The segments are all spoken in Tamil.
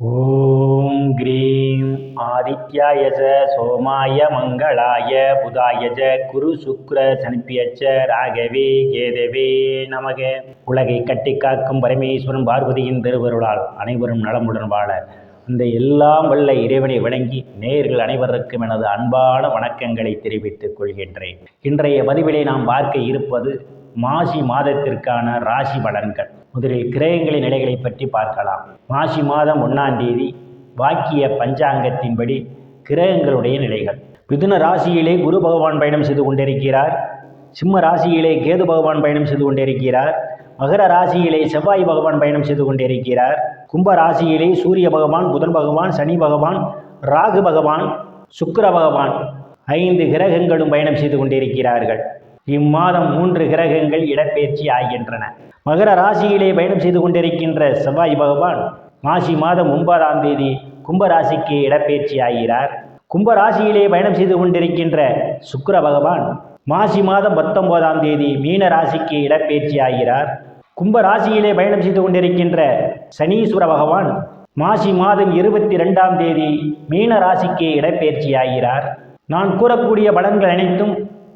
ஓம் கிரீம் ஆதித்யாய ச சோமாய மங்களாய புதாய ச குரு சுக்ர சனிப்பியச்ச ராகவே கேதவே நமக. உலகை கட்டி காக்கும் பரமேஸ்வரன் பார்வதியின் திருவருளால் அனைவரும் நலமுடன் வாழ. இந்த எல்லாம் வல்ல இறைவனை வணங்கி நேர்கள் அனைவருக்கும் எனது அன்பான வணக்கங்களை தெரிவித்துக் கொள்கின்றேன். இன்றைய பதிவிலே நாம் பார்க்க இருப்பது மாசி மாதத்திற்கான ராசி பலன்கள். முதலில் கிரகங்களின் நிலைகளை பற்றி பார்க்கலாம். மாசி மாதம் ஒன்றாம் தேதி வாக்கிய பஞ்சாங்கத்தின்படி கிரகங்களுடைய நிலைகள். மிதுன ராசியிலே குரு பகவான் பயணம் செய்து கொண்டிருக்கிறார். சிம்ம ராசியிலே கேது பகவான் பயணம் செய்து கொண்டிருக்கிறார். மகர ராசியிலே செவ்வாய் பகவான் பயணம் செய்து கொண்டிருக்கிறார். கும்ப ராசியிலே சூரிய பகவான் புதன் பகவான் சனி பகவான் ராகு பகவான் சுக்கர பகவான் ஐந்து கிரகங்களும் பயணம் செய்து கொண்டிருக்கிறார்கள். இம்மாதம் மூன்று கிரகங்கள் இடப்பெயர்ச்சி ஆகின்றன. மகர ராசியிலே பயணம் செய்து கொண்டிருக்கின்ற செவ்வாய் பகவான் மாசி மாதம் ஒன்பதாம் தேதி கும்பராசிக்கு இடப்பெயர்ச்சி ஆகிறார். கும்பராசியிலே பயணம் செய்து கொண்டிருக்கின்ற சுக்கர பகவான் மாசி மாதம் பத்தொன்பதாம் தேதி மீன ராசிக்கு இடப்பெயர்ச்சி ஆகிறார். கும்பராசியிலே பயணம் செய்து கொண்டிருக்கின்ற சனீஸ்வர பகவான் மாசி மாதம் இருபத்தி ரெண்டாம் தேதி மீன ராசிக்கு இடப்பெயர்ச்சி ஆகிறார். நான் கூறக்கூடிய பலன்கள் அனைத்தும்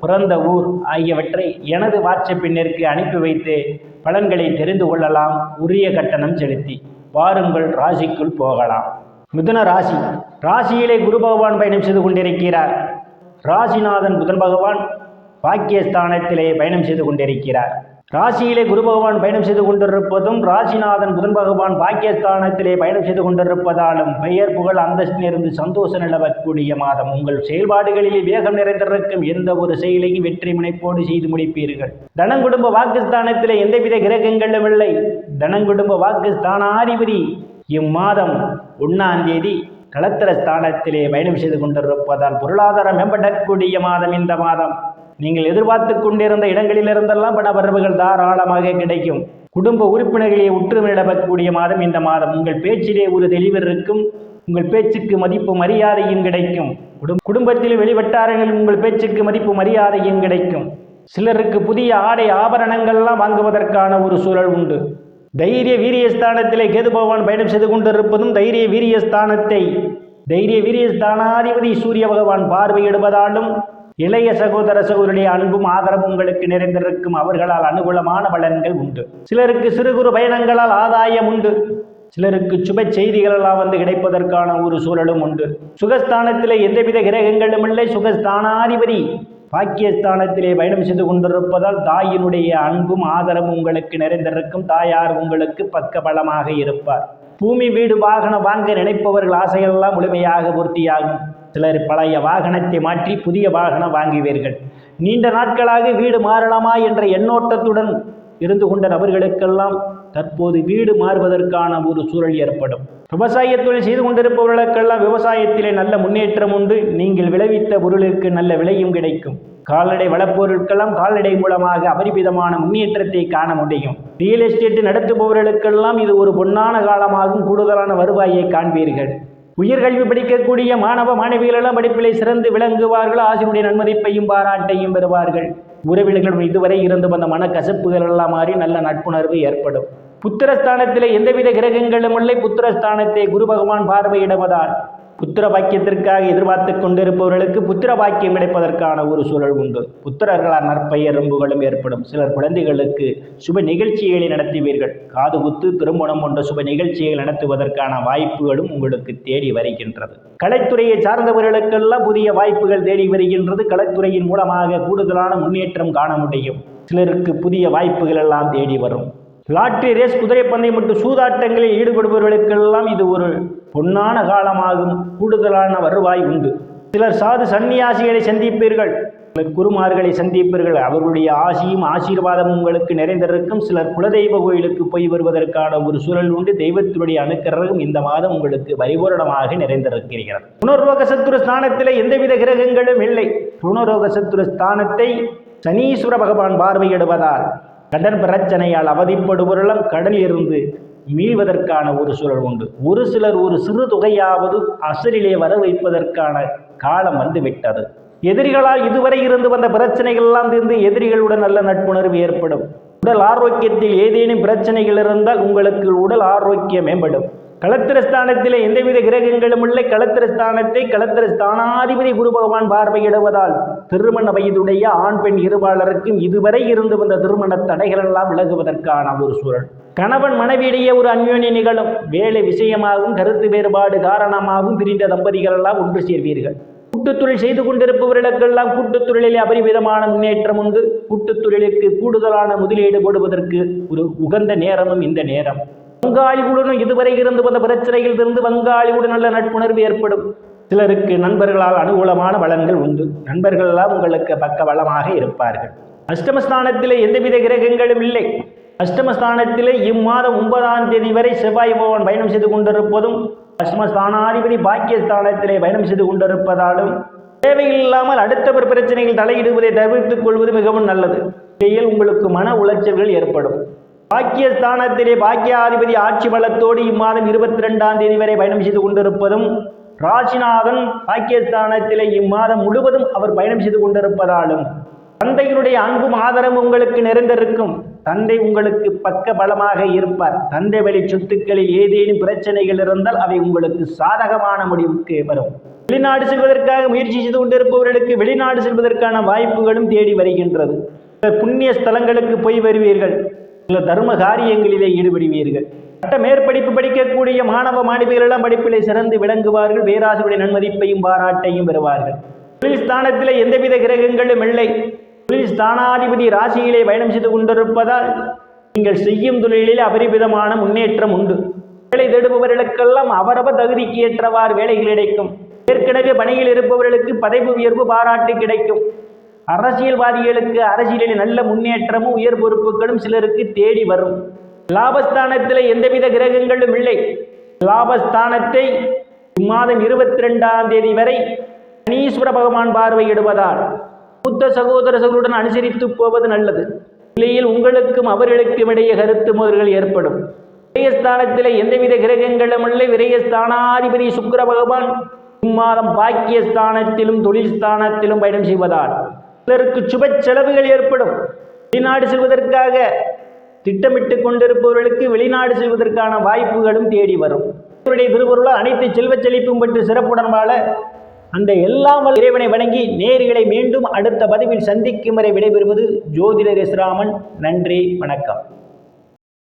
பிறந்த ஊர் ஆகியவற்றை எனது வாட்ஸ்அப் அனுப்பி வைத்து பலன்களை தெரிந்து கொள்ளலாம். உரிய கட்டணம் செலுத்தி வாருங்கள் ராசிக்குள் போகலாம். மிதுன ராசி. ராசியிலே குரு பகவான் பயணம் செய்து கொண்டிருக்கிறார். ராசிநாதன் புதன் பகவான் பாக்கியஸ்தானத்திலே பயணம் செய்து கொண்டிருக்கிறார். ராசியிலே குரு பகவான் பயணம் செய்து கொண்டிருப்பதும் ராசிநாதன் புதன் பகவான் பாக்கியஸ்தானத்திலே பயணம் செய்து கொண்டிருப்பதாலும் பெயர் புகழ் அந்தஸ்திலிருந்து சந்தோஷம் நிலவக்கூடிய மாதம். உங்கள் செயல்பாடுகளிலே வேகம் நிறைந்திருக்கும். எந்த ஒரு செயலையும் வெற்றி முனைப்போடு செய்து முடிப்பீர்கள். தனங்குடும்ப வாக்குஸ்தானத்திலே எந்தவித கிரகங்களும் இல்லை. தனங்குடும்ப வாக்குஸ்தானாதிபதி இம்மாதம் ஒன்னாம் தேதி களத்திர ஸ்தானத்திலே பயணம் செய்து கொண்டிருப்பதால் பொருளாதாரம் மேம்படக்கூடிய மாதம் இந்த மாதம். நீங்கள் எதிர்பார்த்து கொண்டிருந்த இடங்களிலிருந்தெல்லாம் பண தாராளமாக கிடைக்கும். குடும்ப உறுப்பினர்களை உற்றுமிடக்கூடிய மாதம் இந்த மாதம். உங்கள் பேச்சிலே ஒரு தெளிவு இருக்கும். உங்கள் பேச்சுக்கு மதிப்பு மரியாதையும் கிடைக்கும். குடும் குடும்பத்தில் வெளிவட்டாரங்களில் உங்கள் பேச்சுக்கு மதிப்பு மரியாதையும் கிடைக்கும். சிலருக்கு புதிய ஆடை ஆபரணங்கள்லாம் வாங்குவதற்கான ஒரு சூழல் உண்டு. தைரிய வீரியஸ்தானத்திலே கேது பகவான் பயணம் செய்து கொண்டிருப்பதும் தைரிய வீரியஸ்தானத்தை. தைரிய வீரியஸ்தானாதிபதி சூரிய பகவான் பார்வையிடுவதாலும் இளைய சகோதர சகோதரிய அன்பும் ஆதரவும் உங்களுக்கு நிறைந்திருக்கும். அவர்களால் அனுகூலமான பலன்கள் உண்டு. சிலருக்கு சிறு குறு பயணங்களால் ஆதாயம் உண்டு. சிலருக்கு சுப செய்திகளெல்லாம் வந்து கிடைப்பதற்கான ஒரு சூழலும் உண்டு. சுகஸ்தானத்திலே எந்தவித கிரகங்களும் இல்லை. சுகஸ்தானாதிபதி பாக்கியஸ்தானத்திலே பயணம் செய்து கொண்டிருப்பதால் தாயினுடைய அன்பும் ஆதரவும் உங்களுக்கு நிறைந்திருக்கும். தாயார் உங்களுக்கு பக்க பலமாக இருப்பார். பூமி வீடு வாகனம் வாங்க நினைப்பவர்கள் ஆசையெல்லாம் முழுமையாக பூர்த்தியாகும். சிலர் பழைய வாகனத்தை மாற்றி புதிய வாகனம் வாங்குவீர்கள். நீண்ட நாட்களாக வீடு மாறலாமா என்ற எண்ணோட்டத்துடன் இருந்து கொண்ட நபர்களுக்கெல்லாம் தற்போது வீடு மாறுவதற்கான ஒரு சூழல் ஏற்படும். விவசாய தொழில் செய்து கொண்டிருப்பவர்களுக்கெல்லாம் விவசாயத்திலே நல்ல முன்னேற்றம் உண்டு. நீங்கள் விளைவித்த பொருளுக்கு நல்ல விலையும் கிடைக்கும். கால்நடை வளப்பொருட்கெல்லாம் கால்நடை மூலமாக அபரிமிதமான முன்னேற்றத்தை காண முடியும். ரியல் எஸ்டேட் நடத்துபவர்களுக்கெல்லாம் இது ஒரு பொன்னான காலமாகவும் கூடுதலான வருவாயை காண்பீர்கள். உயர்கல்வி படிக்கக்கூடிய மாணவ மாணவிகளெல்லாம் படிப்பிலே சிறந்து விளங்குவார்கள். ஆசிரியருடைய நன்மதிப்பையும் பாராட்டையும் பெறுவார்கள். உறவினர்கள் இதுவரை இருந்து வந்த மனக்கசப்புகள் எல்லாம் மாறி நல்ல நட்புணர்வு ஏற்படும். புத்திரஸ்தானத்திலே எந்தவித கிரகங்களும் இல்லை. புத்திரஸ்தானத்தை குரு பகவான் பார்வையிடுவதால் புத்திர பாக்கியத்திற்காக எதிர்பார்த்து கொண்டிருப்பவர்களுக்கு புத்திர பாக்கியம் கிடைப்பதற்கான ஒரு சூழல் உண்டு. புத்திரர்களால் நற்பெயரும்புகளும் ஏற்படும். சிலர் குழந்தைகளுக்கு சுப நிகழ்ச்சிகளை நடத்துவீர்கள். காது குத்து திருமணம் போன்ற சுப நிகழ்ச்சிகள் நடத்துவதற்கான வாய்ப்புகளும் உங்களுக்கு தேடி வருகின்றது. கலைத்துறையை சார்ந்தவர்களுக்கெல்லாம் புதிய வாய்ப்புகள் தேடி வருகின்றது. கலைத்துறையின் மூலமாக கூடுதலான முன்னேற்றம் காண முடியும். சிலருக்கு புதிய வாய்ப்புகள் எல்லாம் தேடி வரும். லாட்டரி ரேஸ் குதிரைப்பந்தயம் மற்றும் சூதாட்டங்களில் ஈடுபடுபவர்களுக்கெல்லாம் இது ஒரு பொன்னான காலமாகும். கூடுதலான வருவாய் உண்டு. சிலர் சாது சன்னியாசிகளை சந்திப்பீர்கள். குருமார்களை சந்திப்பீர்கள். அவர்களுடைய ஆசியும் ஆசீர்வாதமும் உங்களுக்கு நிறைந்திருக்கும். சிலர் குலதெய்வ கோயிலுக்கு போய் வருவதற்கான ஒரு சூழல் உண்டு. தெய்வத்தினுடைய அனுக்கிரகம் இந்த மாதம் உங்களுக்கு பரிபூரணமாக நிறைந்திருக்கிறது. புனர்ரோக சத்துரு ஸ்தானத்தில் எந்தவித கிரகங்களும் இல்லை. புனர்ரோக சத்துரு ஸ்தானத்தை சனீஸ்வர பகவான் பார்வையிடுவதால் கடன் பிரச்சனையால் அவதிப்படுபவர்களும் கடலில் இருந்து மீள்வதற்கான ஒரு சூழல் உண்டு. ஒரு சிலர் ஒரு சிறு தொகையாவது அசலிலே வர வைப்பதற்கான காலம் வந்துவிட்டது எதிரிகளால் இதுவரை இருந்து வந்த பிரச்சனைகள் எல்லாம் தீர்ந்து எதிரிகளுடன் நல்ல நட்புணர்வு ஏற்படும். உடல் ஆரோக்கியத்தில் ஏதேனும் பிரச்சனைகள் இருந்தால் உங்களுக்கு உடல் ஆரோக்கியம் மேம்படும். களத்திரஸ்தானத்திலே எந்தவித கிரகங்களும் இல்லை. களத்திரஸ்தானத்தை களத்திரஸ்தானாதிபதி குரு பகவான் பார்வையிடுவதால் திருமண வயதுடைய ஆண் பெண் இருபாளருக்கும் இதுவரை இருந்து வந்த திருமண தடைகள் எல்லாம் விலகுவதற்கான ஒரு சூழல். கணவன் மனைவியிடையே ஒரு அந்யோன்ய நிகழும். வேலை விஷயமாகவும் கருத்து வேறுபாடு காரணமாகவும் பிரிந்த தம்பதிகள் எல்லாம் ஒன்று சேர்வீர்கள். கூட்டுத்தொழில் செய்து கொண்டிருப்பவர்களுக்கெல்லாம் கூட்டுத்தொழிலில் அபரிவிதமான முன்னேற்றம் உண்டு. கூட்டுத்தொழிலுக்கு கூடுதலான முதலீடு போடுவதற்கு ஒரு உகந்த நேரமும் இந்த நேரம். வங்காளிகளுடன் இதுவரை இருந்து வந்த பிரச்சனையில் இருந்து வங்காளியுடன் நல்ல நட்புணர்வு ஏற்படும். சிலருக்கு நண்பர்களால் அனுகூலமான வளங்கள் உண்டு. நண்பர்களெல்லாம் உங்களுக்கு பக்க வளமாக இருப்பார்கள். அஷ்டமஸ்தானத்திலே எந்தவித கிரகங்களும் இல்லை. அஷ்டமஸ்தானத்திலே இம்மாதம் ஒன்பதாம் தேதி வரை செவ்வாய் பகவான் பயணம் செய்து கொண்டிருப்பதும் அஷ்டமஸ்தானாதிபதி பாக்கியஸ்தானத்திலே பயணம் செய்து கொண்டிருப்பதாலும் தேவையில்லாமல் அடுத்தவர் பிரச்சனையில் தலையிடுவதை தவிர்த்துக் கொள்வது மிகவும் நல்லது. இடையில் உங்களுக்கு மன உளைச்சல்கள் ஏற்படும். பாக்கியஸ்தானத்திலே பாக்கியாதிபதி ஆட்சி பலத்தோடு இம்மாதம் இருபத்தி ரெண்டாம் தேதி வரை பயணம் செய்து கொண்டிருப்பதும் ராசிநாதன் பாக்கியஸ்தானத்திலே இம்மாதம் முழுவதும் அவர் பயணம் செய்து கொண்டிருப்பதாலும் தந்தையினுடைய அன்பும் ஆதரவும் உங்களுக்கு நிறைந்திருக்கும். தந்தை உங்களுக்கு பக்க பலமாக இருப்பார். தந்தை வழி சொத்துக்களில் ஏதேனும் பிரச்சனைகள் இருந்தால் அவை உங்களுக்கு சாதகமான முடிவுக்கு வரும். வெளிநாடு செல்வதற்காக முயற்சி செய்து கொண்டிருப்பவர்களுக்கு வெளிநாடு செல்வதற்கான வாய்ப்புகளும் தேடி வருகின்றது. புண்ணிய ஸ்தலங்களுக்கு போய் வருவீர்கள். சில தர்ம காரியங்களிலே ஈடுபடுவீர்கள். பட்ட மேற்படிப்பு படிக்கக்கூடிய மாணவ மாணவிகளெல்லாம் படிப்பிலே சிறந்து விளங்குவார்கள் பேராசிரியருடைய நன்மதிப்பையும் பாராட்டையும் பெறுவார்கள். தொழில் ஸ்தானத்திலே எந்தவித கிரகங்களும் இல்லை. தொழில் ஸ்தானாதிபதி ராசியிலே பயணம் செய்து கொண்டிருப்பதால் நீங்கள் செய்யும் தொழிலில் அபரிவிதமான முன்னேற்றம் உண்டு. வேலை தேடுபவர்களுக்கெல்லாம் அவரவர் தகுதிக்கு ஏற்றவாறு வேலைகள் கிடைக்கும். ஏற்கனவே பணியில் இருப்பவர்களுக்கு பதவி உயர்வு பாராட்டு கிடைக்கும். அரசியல்வாதிகளுக்கு அரசியலில் நல்ல முன்னேற்றமும் உயர் பொறுப்புகளும் சிலருக்கு தேடி வரும். லாபஸ்தானத்தில் எந்தவித கிரகங்களும் இல்லை. லாபஸ்தானத்தை இம்மாதம் இருபத்தி ரெண்டாம் தேதி வரை சனீஸ்வர பகவான் பார்வையிடுவதால் மூத்த சகோதர சகோதரன் அனுசரித்து போவது நல்லது. இல்லையில் உங்களுக்கும் அவர்களுக்கும் இடையே கருத்து மோதல்கள் ஏற்படும். விரயஸ்தானத்தில் எந்தவித கிரகங்களும் இல்லை. விரயஸ்தானாதிபதி சுக்கர பகவான் இம்மாதம் பாக்கியஸ்தானத்திலும் தொழில் ஸ்தானத்திலும் பயணம் செய்வதால். சிலருக்கு சுப செலவுகள் ஏற்படும். வெளிநாடு செல்வதற்காக திட்டமிட்டு கொண்டிருப்பவர்களுக்கு வெளிநாடு செல்வதற்கான வாய்ப்புகளும் தேடி வரும். இவருடைய திருவருளால் அனைத்து செல்வச் செழிப்பும் பெற்று சிறப்புடன் வாழ அந்த எல்லாம் இறைவனை வணங்கி நேர்களை மீண்டும் அடுத்த பதிவில் சந்திக்கும் வரை விடைபெறுவது ஜோதிடர் இஸ்ராமன் நன்றி வணக்கம்.